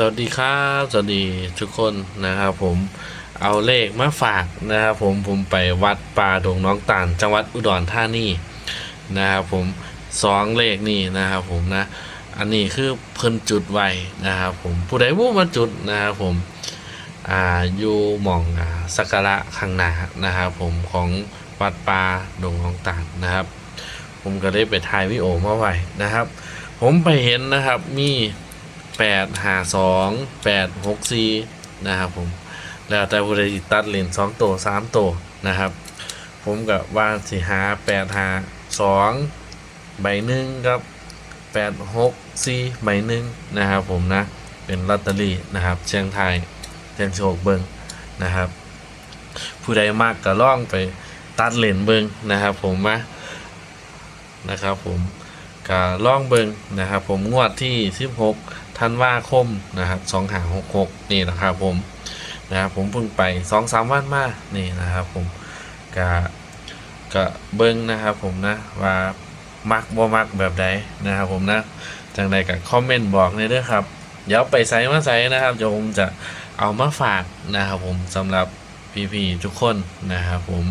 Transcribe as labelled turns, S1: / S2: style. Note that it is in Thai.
S1: สวัสดีครับ สวัสดีทุกคนนะครับผมเอาเลขมาฝากนะครับผมผมไปวัดป่าดงน้องตาลจังหวัดอุดรธานีนะครับผมสองเลขนี่นะครับผมนะ อันนี้คือเพิ่นจุดไว้นะครับผมผู้ใดผู้มาจุดนะครับผมอ่าอยู่หม่องสักการะข้างหน้านะครับผมของวัดป่าดงน้องตาลนะครับ ผมก็ได้ไปถ่ายวิดีโอมาไว้นะครับ ผมไปเห็นนะครับมี แปดหาสองแปดหกสี่นะครับผมแล้วแต่ผู้ใดตัดเลนสองตัวสามตัวนะครับ ผมกับว่าสิหาแปดหาสองใบหนึ่งครับแปดหกสี่ใบหนึ่งนะครับผมนะเป็นลอตเตอรี่นะครับ เชียงไทยเชียงโชคเบิงนะครับ ผู้ใดมากก็ล่องไปตัดเลนเบิงนะครับ ผมมานะครับผมก็ล่องเบิงนะครับ ผมงวดที่ 16 ธันวาคมนะครับ2หา66นี่นะครับผมนะครับผมเพิ่งไปสองสามวันมานี่นะครับผมกะกะเบิ้งนะครับผมนะว่ามักบ่มักแบบใดนะครับผมนะจังใดกับคอมเมนต์บอกในเด้อครับเดี๋ยวไปใส่มาใส่นะครับเดี๋ยวผมจะเอามาฝากนะครับผมสำหรับพี่ๆทุกคนนะครับผม